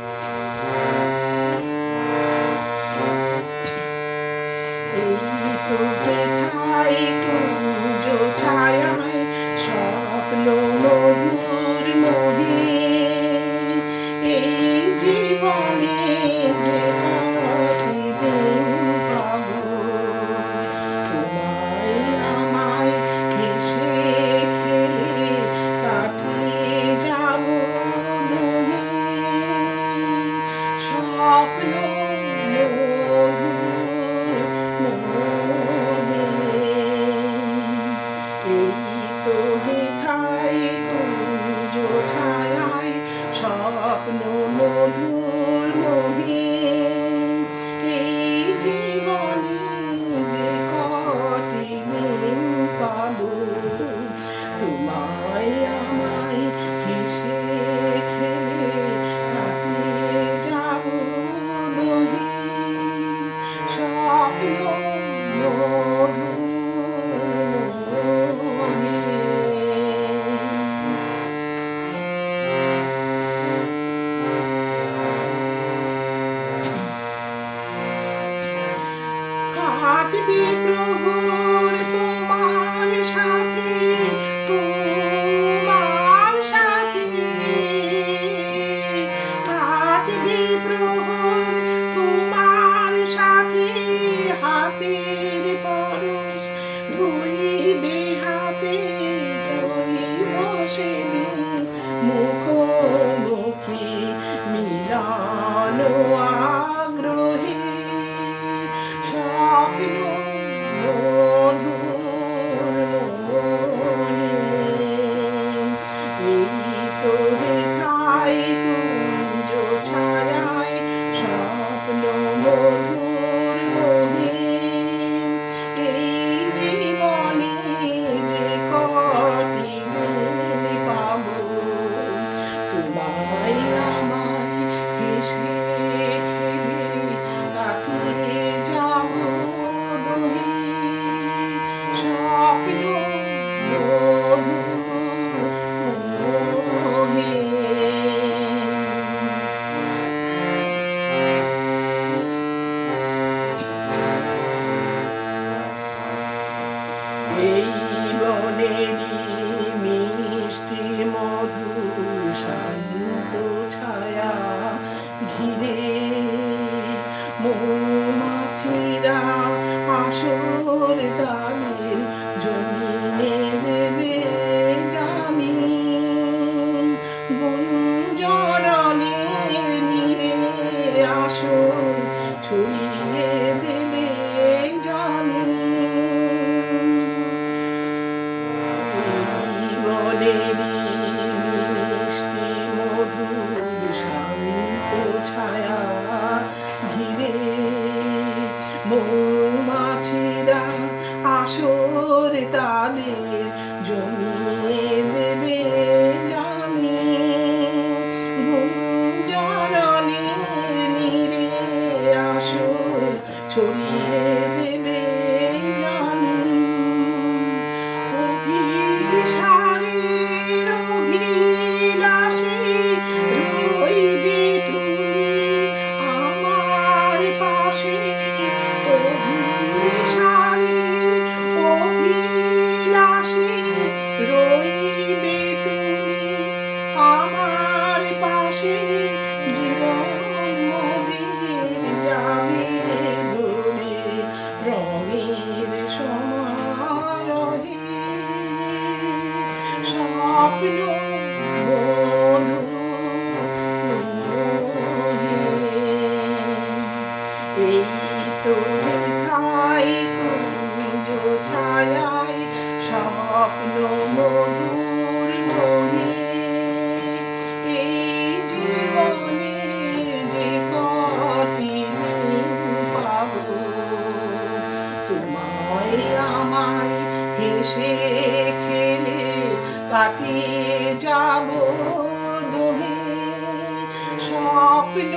Bye. тобі про তোরে খাই কুঞ্জ ছায়ায় স্বপ্ন মধুর মহিম এই জীবনে যে কটি দিন পাব, তোমায় আমায় হেসে ঘিরে মৌমাছিরা আসর দা করে তাদের জমিয়ে দেবে জানি গুঞ্জরণের নিরে আসুন ছড়িয়ে দেবে। হেসে খেলে কাটিয়ে যাব দোহে স্বপ্ন